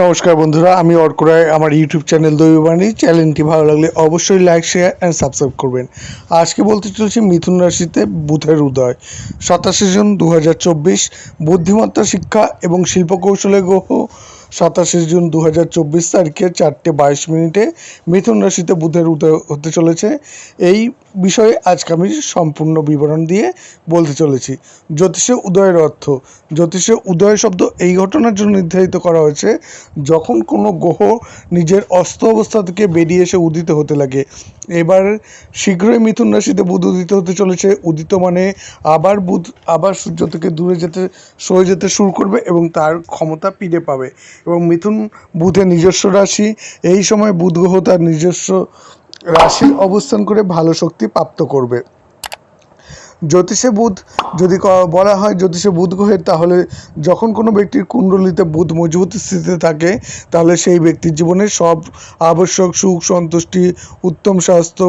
নমস্কার বন্ধুরা, আমি অর্ক রায় আমার ইউটিউব চ্যানেল দৈববাণী। চ্যানেলটি ভালো লাগলে অবশ্যই লাইক শেয়ার অ্যান্ড সাবস্ক্রাইব করবেন। আজকে বলতে চলেছি মিথুন রাশিতে বুধের উদয়। সাতাশে জুন দু হাজার চব্বিশ, বুদ্ধিমত্তা শিক্ষা এবং শিল্পকৌশলের গ্রহ। সাতাশে জুন দু হাজার চব্বিশ তারিখে চারটে বাইশ মিনিটে মিথুন রাশিতে বুধের উদয় হতে চলেছে। এই বিষয়ে আজকে আমি সম্পূর্ণ বিবরণ দিয়ে বলতে চলেছি। জ্যোতিষে উদয়ের অর্থ, জ্যোতিষে উদয় শব্দ এই ঘটনার জন্য নির্ধারিত করা হয়েছে, যখন কোনো গ্রহ নিজের অস্ত অবস্থা থেকে বেরিয়ে এসে উদিত হতে লাগে। এবার শীঘ্রই মিথুন রাশিতে বুধ উদিত হতে চলেছে। উদিত মানে আবার বুধ, আবার সূর্য থেকে দূরে যেতে, সরে যেতে শুরু করবে এবং তার ক্ষমতা ফিরে পাবে। এবং মিথুন বুধের নিজস্ব রাশি। এই সময় বুধ গ্রহ তার নিজস্ব রাশির অবস্থান করে ভালো শক্তি প্রাপ্ত করবে। জ্যোতিষে বুধ, যদি বলা হয় জ্যোতিষে বুধ গ্রহের, তাহলে যখন কোনো ব্যক্তির কুণ্ডলিতে বুধ মজবুত স্থিতিতে থাকে, তাহলে সেই ব্যক্তির জীবনে সব আবশ্যক সুখ, সন্তুষ্টি, উত্তম স্বাস্থ্য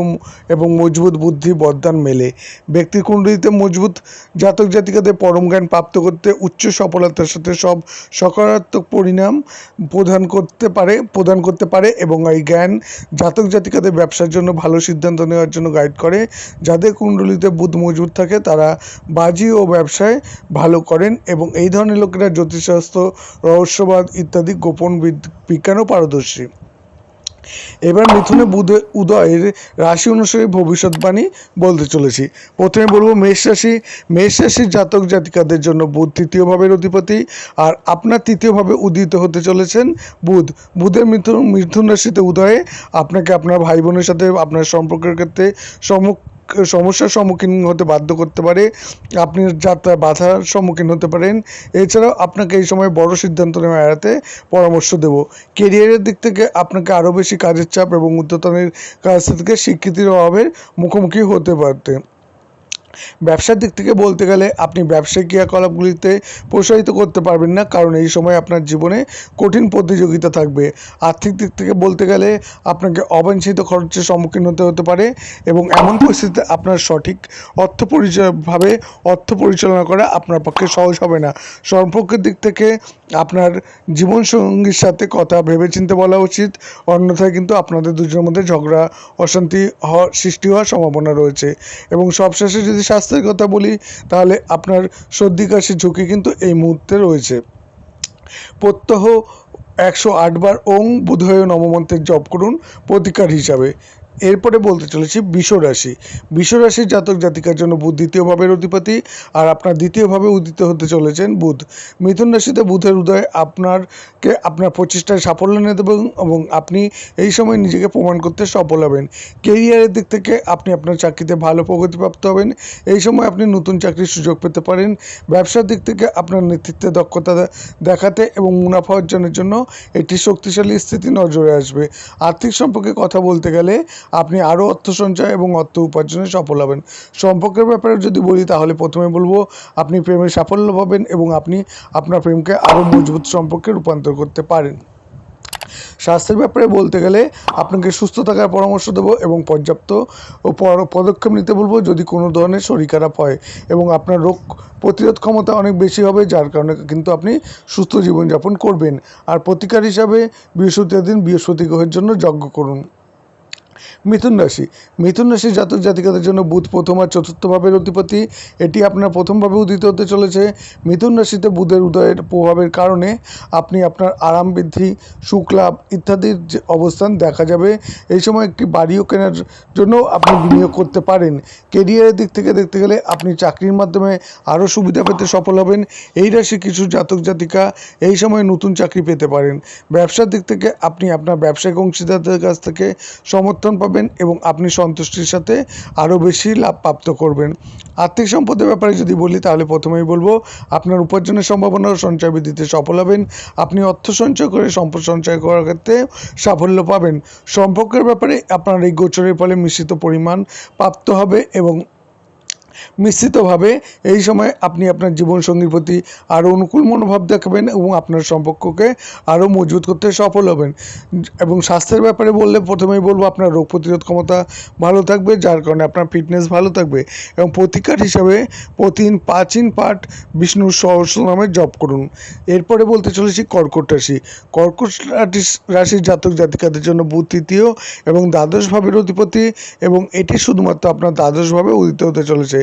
এবং মজবুত বুদ্ধি বরদান মেলে। ব্যক্তির কুণ্ডলিতে মজবুত জাতক জাতিকাদের পরম জ্ঞান প্রাপ্ত করতে উচ্চ সফলতার সাথে সব সকারাত্মক পরিণাম প্রদান করতে পারে, প্রদান করতে পারে এবং এই জ্ঞান জাতক জাতিকাদের ব্যবসার জন্য ভালো সিদ্ধান্ত নেওয়ার জন্য গাইড করে। যাদের কুণ্ডলিতে বুধ মজবুত থাকে তারা বাজি ও ব্যবসায় ভালো করেন এবং এই ধরনের লোকেরা জ্যোতিষশাস্ত্র, রহস্যবাদ ইত্যাদি গোপন বিজ্ঞানও পারদর্শী। এবার মিথুনে বুধে, উদয়ের রাশি অনুসারে ভবিষ্যৎবাণী বলতে চলেছি। প্রথমে বলব মেষ রাশি। মেষ রাশির জাতক জাতিকাদের জন্য বুধ তৃতীয় ভাবের অধিপতি আর আপনার তৃতীয়ভাবে উদিত হতে চলেছেন বুধ। বুধের মিথুন মিথুন রাশিতে উদয়ে আপনাকে আপনার ভাই বোনের সাথে আপনার সম্পর্কের ক্ষেত্রে সমস্যার সম্মুখীন হতে বাধ্য করতে পারে, আপনি যাত্রায় বাধার সম্মুখীন হতে পারেন। এছাড়াও আপনাকে এই সময় বড় সিদ্ধান্ত নেওয়া এড়াতে পরামর্শ দেব। কেরিয়ারের দিক থেকে আপনাকে আরও বেশি কাজের চাপ এবং উদ্যতনের কাছ থেকে স্বীকৃতির অভাবের মুখোমুখি হতে পারতে। ব্যবসার দিক থেকে বলতে গেলে আপনি ব্যবসায়িক ক্রিয়াকলাপগুলিতে প্রসারিত করতে পারবেন না, কারণ এই সময় আপনার জীবনে কঠিন প্রতিযোগিতা থাকবে। আর্থিক দিক থেকে বলতে গেলে আপনাকে অবাঞ্ছিত খরচের সম্মুখীন হতে হতে পারে এবং এমন পরিস্থিতিতে আপনার সঠিক অর্থ পরিচয়ভাবে অর্থ পরিচালনা করা আপনার পক্ষে সহজ হবে না। সম্পর্কের দিক থেকে আপনার জীবনসঙ্গীর সাথে কথা ভেবেচিন্তে বলা উচিত। অন্যথায় কিন্তু আপনাদের দুজনের মধ্যে ঝগড়া, অশান্তি হওয়ার সৃষ্টি হওয়ার সম্ভাবনা রয়েছে। এবং সবশেষে যদি স্বাস্থ্যের কথা বলি, তাহলে আপনার সর্দি কাশির ঝুঁকি কিন্তু এই মুহূর্তে রয়েছে। প্রত্যহ একশো আটবার ওং বুধয় নবমন্ত্রের জপ করুন প্রতিকার হিসাবে। এরপরে বলতে চলেছি বিশ্বরাশি। বিশ্বরাশির জাতক জাতিকার জন্য বুধ দ্বিতীয় ভাবের অধিপতি আর আপনার দ্বিতীয়ভাবে উদিত হতে চলেছেন বুধ। মিথুন রাশিতে বুধের উদয় আপনারকে আপনার প্রচেষ্টায় সাফল্য এনে দেবে এবং আপনি এই সময় নিজেকে প্রমাণ করতে সফল হবেন। কেরিয়ারের দিক থেকে আপনি আপনার চাকরিতে ভালো প্রগতিপ্রাপ্ত হবেন। এই সময় আপনি নতুন চাকরির সুযোগ পেতে পারেন। ব্যবসার দিক থেকে আপনার নেতৃত্বে দক্ষতা দেখাতে এবং মুনাফা অর্জনের জন্য একটি শক্তিশালী স্থিতি নজরে আসবে। আর্থিক সম্পর্কে কথা বলতে গেলে আপনি আরও অর্থ সঞ্চয় এবং অর্থ উপার্জনে সফল হবেন। সম্পর্কের ব্যাপারে যদি বলি, তাহলে প্রথমে বলব, আপনি প্রেমে সাফল্য পাবেন এবং আপনি আপনার প্রেমকে আরও মজবুত সম্পর্কে রূপান্তর করতে পারেন। স্বাস্থ্যের ব্যাপারে বলতে গেলে, আপনাকে সুস্থ থাকার পরামর্শ দেবো এবং পর্যাপ্ত পদক্ষেপ নিতে বলব যদি কোনো ধরনের শরীর খারাপ হয় এবং আপনার রোগ প্রতিরোধ ক্ষমতা অনেক বেশি হবে, যার কারণে কিন্তু আপনি সুস্থ জীবনযাপন করবেন। আর প্রতিকার হিসাবে বৃহস্পতিবার দিন বৃহস্পতি গ্রহের জন্য যজ্ঞ করুন। মিথুন রাশি। মিথুন রাশি জাতক জাতিকাদের জন্য বুধ প্রথম আর চতুর্থ ভাবের অধিপতি। এটি আপনার প্রথমভাবে উদিত হতে চলেছে। মিথুন রাশিতে বুধের উদয়ের প্রভাবের কারণে আপনি আপনার আরাম বৃদ্ধি, সুখ লাভ ইত্যাদির যে অবস্থান দেখা যাবে। এই সময় একটি বাড়িও কেনার জন্য আপনি বিনিয়োগ করতে পারেন। কেরিয়ারের দিক থেকে দেখতে গেলে আপনি চাকরির মাধ্যমে আরও সুবিধা পেতে সফল হবেন। এই রাশি কিছু জাতক জাতিকা এই সময় নতুন চাকরি পেতে পারেন। ব্যবসার দিক থেকে আপনি আপনার ব্যবসায়িক অংশীদারদের কাছ থেকে সমর্থন পাবেন এবং আপনি সন্তুষ্টির সাথে আরও বেশি লাভ প্রাপ্ত করবেন। আর্থিক সম্পদের ব্যাপারে যদি বলি, তাহলে প্রথমেই বলব, আপনার উপার্জনের সম্ভাবনা সঞ্চয় বৃদ্ধিতে সফল হবেন। আপনি অর্থ সঞ্চয় করে সম্পদ সঞ্চয় করার ক্ষেত্রে সাফল্য পাবেন। সম্পর্কের ব্যাপারে আপনার এই গোচরের ফলে মিশ্রিত পরিমাণ প্রাপ্ত হবে এবং মিশ্রিতভাবে এই সময় আপনি আপনার জীবনসঙ্গীর প্রতি আরও অনুকূল মনোভাব দেখাবেন এবং আপনার সম্পর্ককে আরও মজবুত করতে সফল হবেন। এবং স্বাস্থ্যের ব্যাপারে বললে প্রথমেই বলব আপনার রোগ প্রতিরোধ ক্ষমতা ভালো থাকবে, যার কারণে আপনার ফিটনেস ভালো থাকবে এবং প্রতিকার হিসাবে প্রতিদিন প্রাচীন পাঠ বিষ্ণুর সহস্র নামে জপ করুন। এরপরে বলতে চলেছি কর্কট রাশি। কর্কট রাশি- রাশির জাতক জাতিকাদের জন্য বুধ তৃতীয় এবং দ্বাদশ ভাবের অধিপতি এবং এটি শুধুমাত্র আপনার দ্বাদশভাবে উদিত হতে চলেছে।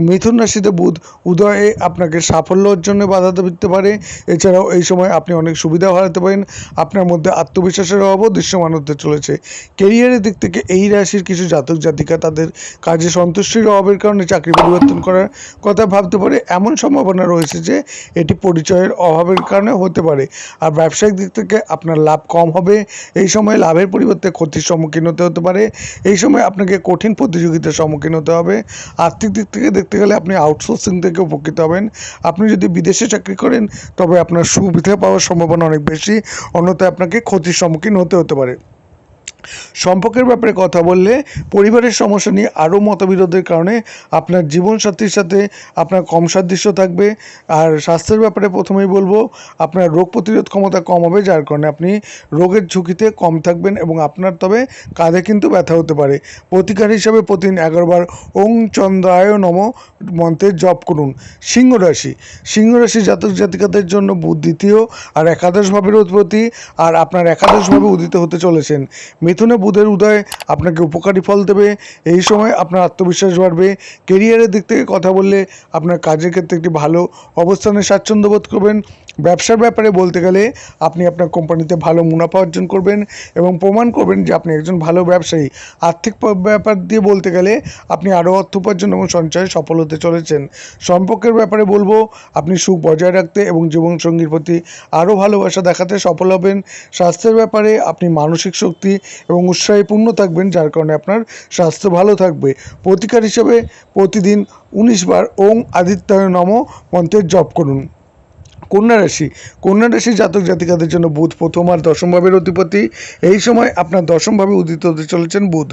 মিথুন রাশিতে বুধ, উদয়ে আপনাকে সাফল্য অর্জনে বাধা দিতে পারে। এছাড়াও এই সময় আপনি অনেক সুবিধা হারাতে পারেন। আপনার মধ্যে আত্মবিশ্বাসের অভাবও দৃশ্যমান হতে চলেছে। কেরিয়ারের দিক থেকে এই রাশির কিছু জাতক, জাতিকা তাদের কাজে সন্তুষ্টির অভাবের কারণে চাকরি পরিবর্তন করার কথা ভাবতে পারে। এমন সম্ভাবনা রয়েছে যে, এটি পরিচয়ের অভাবের কারণে হতে পারে। আর ব্যবসায়িক দিক থেকে আপনার লাভ কম হবে। এই সময় লাভের পরিবর্তে ক্ষতির সম্মুখীন হতে হতে পারে। এই সময় আপনাকে কঠিন প্রতিযোগিতার সম্মুখীন হতে হবে। আর্থিক দিক থেকে দেখতে গেলে আপনি আউটসোর্সিং থেকে উপকৃত হবেন। আপনি যদি বিদেশে চাকরি করেন, তবে আপনার সুবিধা পাওয়ার সম্ভাবনা অনেক বেশি, অন্যথায় আপনাকে ক্ষতির সম্মুখীন হতে হতে পারে। সম্পর্কের ব্যাপারে কথা বললে পরিবারের সমস্যা নিয়ে আরও মতবিরোধের কারণে আপনার জীবনসাথীর সাথে আপনার কম সাদৃশ্য থাকবে। আর স্বাস্থ্যের ব্যাপারে প্রথমেই বলব, আপনার রোগ প্রতিরোধ ক্ষমতা কম হবে, যার কারণে আপনি রোগের ঝুঁকিতে কম থাকবেন এবং আপনার তবে কাঁধে কিন্তু ব্যথা হতে পারে। প্রতিকার হিসাবে প্রতিদিন এগারোবার ওং চন্দ্রায় নম মন্ত্রের জপ করুন। সিংহ রাশি সিংহ রাশি জাতক জাতিকাদের জন্য বুধ দ্বিতীয় আর একাদশ ভাবের উৎপত্তি আর আপনার একাদশভাবে উদিত হতে চলেছেন। মিথুনে বুধের উদয় আপনাকে উপকারী ফল দেবে। এই সময় আপনার আত্মবিশ্বাস বাড়বে। কেরিয়ারের দিক থেকে কথা বললে আপনার কাজের ক্ষেত্রে একটি ভালো অবস্থানে স্বাচ্ছন্দ্য বোধ করবেন। ব্যবসার ব্যাপারে বলতে গেলে আপনি আপনার কোম্পানিতে ভালো মুনাফা অর্জন করবেন এবং প্রমাণ করবেন যে আপনি একজন ভালো ব্যবসায়ী। আর্থিক ব্যাপার দিয়ে বলতে গেলে আপনি আরও অর্থ উপার্জন এবং সঞ্চয়ে সফল হতে চলেছেন। সম্পর্কের ব্যাপারে বলব, আপনি সুখ বজায় রাখতে এবং জীবনসঙ্গীর প্রতি আরও ভালোবাসা দেখাতে সফল হবেন। স্বাস্থ্যের ব্যাপারে আপনি মানসিক শক্তি এবং উৎসাহীপূর্ণ থাকবেন, যার কারণে আপনার স্বাস্থ্য ভালো থাকবে। প্রতিকার হিসেবে প্রতিদিন উনিশ বার ওং আদিত্যায় নম মন্ত্রের জপ করুন। কন্যা রাশি। কন্যা রাশির জাতক জাতিকাদের জন্য বুধ প্রথম আর দশম ভাবের অধিপতি। এই সময় আপনার দশমভাবে উদিত হতে চলেছেন বুধ।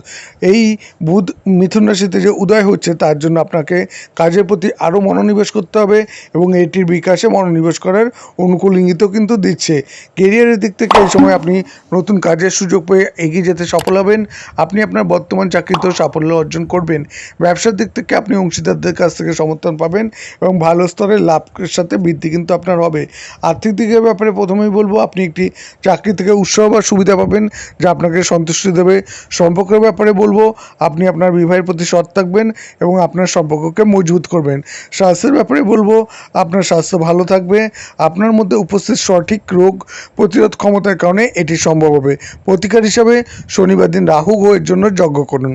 এই বুধ মিথুন রাশিতে যে উদয় হচ্ছে, তার জন্য আপনাকে কাজের প্রতি আরও মনোনিবেশ করতে হবে এবং এটির বিকাশে মনোনিবেশ করার অনুকূল ইঙ্গিতও কিন্তু দিচ্ছে। কেরিয়ারের দিক থেকে এই সময় আপনি নতুন কাজের সুযোগ পেয়ে এগিয়ে যেতে সফল হবেন। আপনি আপনার বর্তমান চাকরিতেও সাফল্য অর্জন করবেন। ব্যবসার দিক থেকে আপনি অংশীদারদের কাছ থেকে সমর্থন পাবেন এবং ভালো স্তরের লাভের সাথে বৃদ্ধি কিন্তু আপনার আর্থিক দিকের ব্যাপারে প্রথমেই বলব, আপনি একটি চাকরি থেকে উৎসাহ বা সুবিধা পাবেন, যা আপনাকে সন্তুষ্টি দেবে। সম্পর্কের ব্যাপারে বলব, আপনি আপনার বিবাহের প্রতি সৎ থাকবেন এবং আপনার সম্পর্ককে মজবুত করবেন। স্বাস্থ্যের ব্যাপারে বলব, আপনার স্বাস্থ্য ভালো থাকবে, আপনার মধ্যে উপস্থিত সঠিক রোগ প্রতিরোধ ক্ষমতার কারণে এটি সম্ভব হবে। প্রতিকার হিসাবে শনিবার দিন রাহু গ্রহের জন্য যজ্ঞ করুন।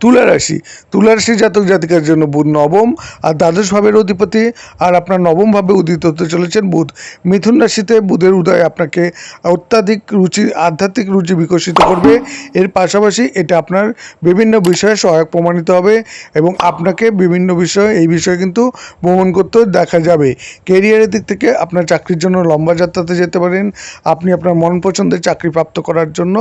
তুলা রাশি তুলা রাশি জাতক জাতিকার জন্য বুধ নবম, আর দ্বাদশ ভাবের অধিপতি, আর আপনার নবম ভাবে উদিত হতে চলেছেন বুধ। মিথুন রাশিতে বুধের উদয় আপনাকে অত্যাধিক রুচি, আধ্যাত্মিক রুচি বিকশিত করবে। এর পাশাপাশি এটা আপনার বিভিন্ন বিষয়ে সহায়ক প্রমাণিত হবে এবং আপনাকে বিভিন্ন বিষয়ে, এই বিষয়ে কিন্তু ভ্রমণ করতেও দেখা যাবে। কেরিয়ারের দিক থেকে আপনার চাকরির জন্য লম্বা যাত্রাতে যেতে পারেন। আপনি আপনার মন পছন্দের চাকরি প্রাপ্ত করার জন্য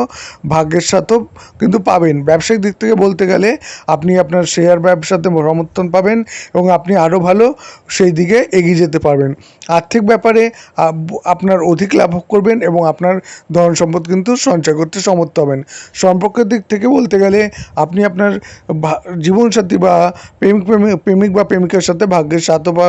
ভাগ্যের সাথেও কিন্তু পাবেন। ব্যবসায়িক দিক থেকে বলতে গেলে আপনি আপনার শেয়ার ব্যবসাতে সমর্থন পাবেন এবং আপনি আরও ভালো সেই দিকে এগিয়ে যেতে পারবেন। আর্থিক ব্যাপারে আপনার অধিক লাভ করবেন এবং আপনার ধন সম্পদ কিন্তু সঞ্চয় করতে সমর্থ হবেন। সম্পর্কের দিক থেকে বলতে গেলে আপনি আপনার জীবনসাথী বা প্রেমিক প্রেমিক প্রেমিক বা প্রেমিকার সাথে ভাগ্যের সাথে বা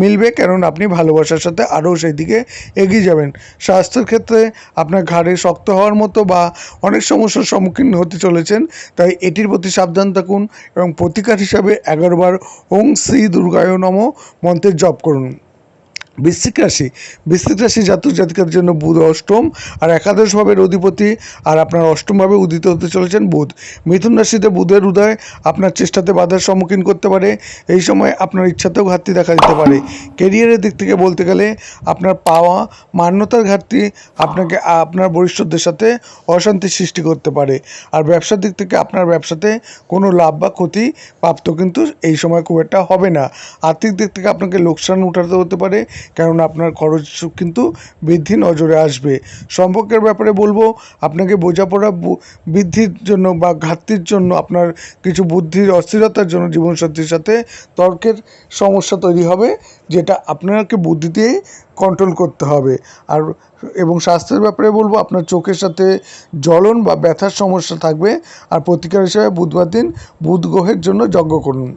মিলবে কারণ আপনি ভালোবাসার সাথে আরও সেই দিকে এগিয়ে যাবেন। স্বাস্থ্যের ক্ষেত্রে আপনার ঘাড়ে শক্ত হওয়ার মতো বা অনেক সমস্যার সম্মুখীন হতে চলেছেন, তাই এটির প্রতি সাবধান থাকুন এবং প্রতিকার হিসাবে এগারোবার ওং শ্রী দুর্গায় নম মন্ত্রের জপ করুন। বৃশ্চিক রাশি। বৃশ্চিক রাশি জাতক জাতিকার জন্য বুধ অষ্টম, আর একাদশ ভাবের অধিপতি, আর আপনার অষ্টমভাবে উদিত হতে চলেছেন বুধ। মিথুন রাশিতে বুধের উদয় আপনার চেষ্টাতে বাধার সম্মুখীন করতে পারে। এই সময় আপনার ইচ্ছাতেও ঘাটতি দেখা দিতে পারে। কেরিয়ারের দিক থেকে বলতে গেলে আপনার পাওয়া, মান্যতার ঘাটতি আপনাকে, আপনার বরিষ্ঠদের সাথে অশান্তি সৃষ্টি করতে পারে। আর ব্যবসার দিক থেকে আপনার ব্যবসাতে কোনো লাভ বা ক্ষতি প্রাপ্ত কিন্তু এই সময় খুব একটা হবে না। আর্থিক দিক থেকে আপনাকে লোকসান উঠাতে হতে পারে। কেননা আপনার খরচ কিন্তু বৃদ্ধি নজরে আসবে। সম্পর্কের ব্যাপারে বলব, আপনাকে বোঝাপড়া বৃদ্ধির জন্য বা ঘাটতির জন্য আপনার কিছু বুদ্ধির অস্থিরতার জন্য জীবনসাথীর সাথে তর্কের সমস্যা তৈরি হবে, যেটা আপনাকে বুদ্ধি দিয়ে কন্ট্রোল করতে হবে। আর, এবং স্বাস্থ্যের ব্যাপারে বলব, আপনার চোখের সাথে জ্বলন বা ব্যথার সমস্যা থাকবে। আর প্রতিকার হিসেবে বুধবার দিন বুধ গ্রহের জন্য যজ্ঞ করুন।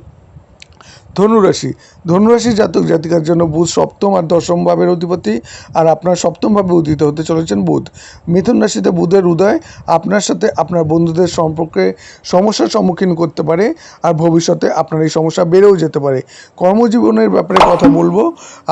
ধনুরাশি। ধনুরাশি জাতক জাতিকার জন্য বুধ সপ্তম আর দশম ভাবের অধিপতি আর আপনার সপ্তম ভাবে উদিত হতে চলেছেন বুধ। মিথুন রাশিতে বুধের উদয় আপনার সাথে আপনার বন্ধুদের সম্পর্কে সমস্যার সম্মুখীন করতে পারে আর ভবিষ্যতে আপনার এই সমস্যা বেড়েও যেতে পারে। কর্মজীবনের ব্যাপারে কথা বলব,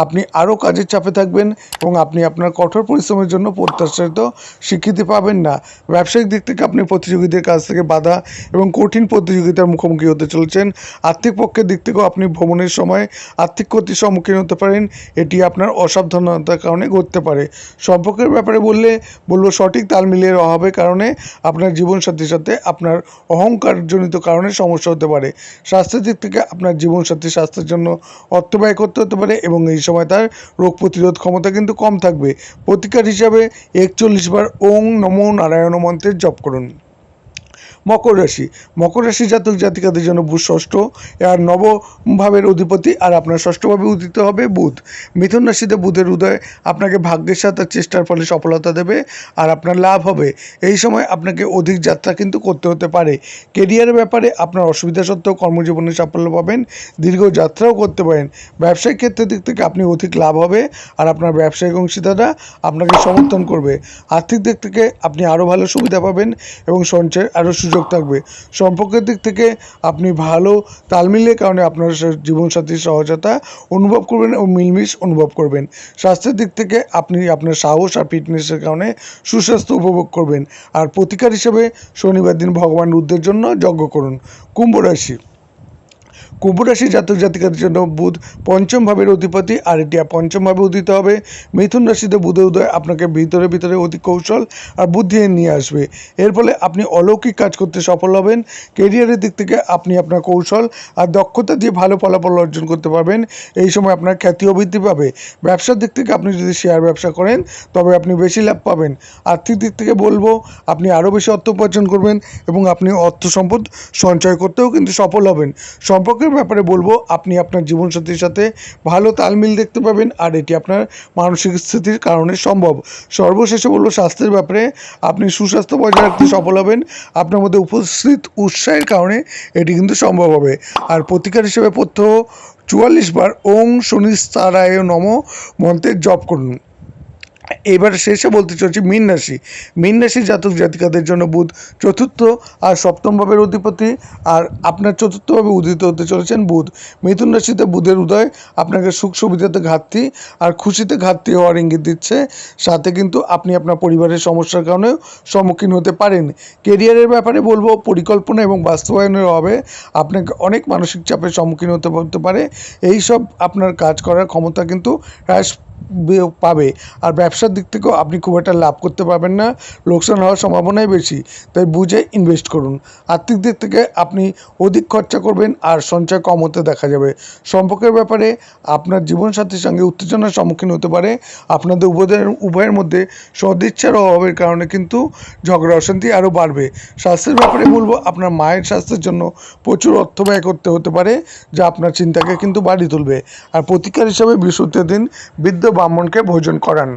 আপনি আরও কাজের চাপে থাকবেন এবং আপনি আপনার কঠোর পরিশ্রমের জন্য প্রত্যাশিত স্বীকৃতি পাবেন না। ব্যবসায়িক দিক থেকে আপনি প্রতিযোগীদের কাছ থেকে বাধা এবং কঠিন প্রতিযোগিতার মুখোমুখি হতে চলেছেন। আর্থিক পক্ষের দিক থেকেও আপনি ভ্রমণের সময় আর্থিক ক্ষতির সম্মুখীন হতে পারেন। এটি আপনার অসাবধানতার কারণে ঘটতে পারে। সম্পর্কের ব্যাপারে বললে, বলব সঠিক তাল মিলিয়ে অভাবের কারণে আপনার জীবনসাথীর সাথে আপনার অহংকারজনিত কারণে সমস্যা হতে পারে। স্বাস্থ্যের দিক থেকে আপনার জীবনসাথী স্বাস্থ্যের জন্য অর্থ ব্যয় করতে হতে পারে এবং এই সময় তার রোগ প্রতিরোধ ক্ষমতা কিন্তু কম থাকবে। প্রতিকার হিসাবে একচল্লিশ বার ওং নমো নারায়ণ মন্ত্রের জপ করুন। মকর রাশি। মকর রাশি জাতক জাতিকাদের জন্য বুধ ষষ্ঠ, আর নবম ভাবের অধিপতি, আর আপনার ষষ্ঠভাবে উদিত হবে বুধ। মিথুন রাশিতে বুধের উদয় আপনাকে ভাগ্যের সাথে চেষ্টার ফলে সফলতা দেবে, আর আপনার লাভ হবে। এই সময় আপনাকে অধিক যাত্রা কিন্তু করতে হতে পারে। কেরিয়ারের ব্যাপারে আপনার অসুবিধা সত্ত্বেও কর্মজীবনে সাফল্য পাবেন, দীর্ঘ যাত্রাও করতে পারেন। ব্যবসায়িক ক্ষেত্রের দিক থেকে আপনি অধিক লাভ হবে, আর আপনার ব্যবসায়িক অংশীদাররা আপনাকে সমর্থন করবে। আর্থিক দিক থেকে আপনি আরও ভালো সুবিধা পাবেন, এবং সঞ্চয়ের আরও সুযোগ থাকবে। সম্পর্কের দিক থেকে আপনি ভালো, তাল মিলিয়ে কারণে আপনার জীবনসাথীর সহজতা অনুভব করবেন ও মিলমিশ অনুভব করবেন। স্বাস্থ্যের দিক থেকে আপনি আপনার সাহস আর ফিটনেসের কারণে সুস্বাস্থ্য উপভোগ করবেন। আর প্রতিকার হিসেবে শনিবার দিন ভগবান রুদ্রের জন্য যজ্ঞ করুন। কুম্ভ রাশি। কুম্ভ রাশি জাতক জাতিকাদের জন্য বুধ পঞ্চম ভাবের অধিপতি আর এটি পঞ্চম ভাবে উদিত হবে। মিথুন রাশিতে বুধের উদয় আপনাকে ভিতরে ভিতরে অধিক কৌশল আর বুদ্ধি নিয়ে আসবে। এর ফলে আপনি অলৌকিক কাজ করতে সফল হবেন। কেরিয়ারের দিক থেকে আপনি আপনার কৌশল আর দক্ষতা দিয়ে ভালো ফলাফল অর্জন করতে পারবেন। এই সময় আপনার খ্যাতিও বৃদ্ধি পাবে। ব্যবসার দিক থেকে আপনি যদি শেয়ার ব্যবসা করেন, তবে আপনি বেশি লাভ পাবেন। আর্থিক দিক থেকে বলব, আপনি আরও বেশি অর্থ উপার্জন করবেন এবং আপনি অর্থ সম্পদ সঞ্চয় করতেও কিন্তু সফল হবেন। সম্পর্কের ব্যাপারে বলব, আপনি আপনার জীবনসাথীর সাথে ভালো তালমিল দেখতে পাবেন আর এটি আপনার মানসিক স্থিতির কারণে সম্ভব। সর্বশেষে বলব, স্বাস্থ্যের ব্যাপারে আপনি সুস্বাস্থ্য বজায় রাখতে সফল হবেন। আপনার মধ্যে উপস্থিত উৎসাহের কারণে এটি কিন্তু সম্ভব হবে। আর প্রতিকার হিসেবে প্রত্যহ চুয়াল্লিশ বার ওং শনিস্তারায় নম মন্ত্রের জপ করুন। এবার শেষে বলতে চলছি মীন রাশি। মীন রাশি জাতক জাতিকাদের জন্য বুধ চতুর্থ আর সপ্তম ভাবের অধিপতি আর আপনার চতুর্থভাবে উদিত হতে চলেছেন বুধ। মিথুন রাশিতে বুধের উদয় আপনাকে সুখ, সুবিধাতে ঘাটতি আর খুশিতে ঘাটতি হওয়ার ইঙ্গিত দিচ্ছে। সাথে কিন্তু আপনি আপনার পরিবারের সমস্যার কারণেও সম্মুখীন হতে পারেন। কেরিয়ারের ব্যাপারে বলব, পরিকল্পনা এবং বাস্তবায়নের অভাবে আপনাকে অনেক মানসিক চাপের সম্মুখীন হতে হতে পারে। এই সব আপনার কাজ করার ক্ষমতা কিন্তু হ্রাস পাবে। আর ব্যবসার দিক থেকেও আপনি খুব একটা লাভ করতে পারবেন না, লোকসান হওয়ার সম্ভাবনাই বেশি, তাই বুঝে ইনভেস্ট করুন। আর্থিক দিক থেকে আপনি অধিক খরচা করবেন আর সঞ্চয় কম হতে দেখা যাবে। সম্পর্কের ব্যাপারে আপনার জীবনসাথীর সঙ্গে উত্তেজনার সম্মুখীন হতে পারে। আপনাদের উভয়ের উভয়ের মধ্যে সদিচ্ছার অভাবের কারণে কিন্তু ঝগড়া অশান্তি আরও বাড়বে। স্বাস্থ্যের ব্যাপারে বলব, আপনার মায়ের স্বাস্থ্যের জন্য প্রচুর অর্থ ব্যয় করতে হতে পারে, যা আপনার চিন্তাকে কিন্তু বাড়িয়ে তুলবে। আর প্রতিকার হিসাবে বৃহস্পতির দিন বৃদ্ধ ব্রাহ্মণকে ভোজন করান।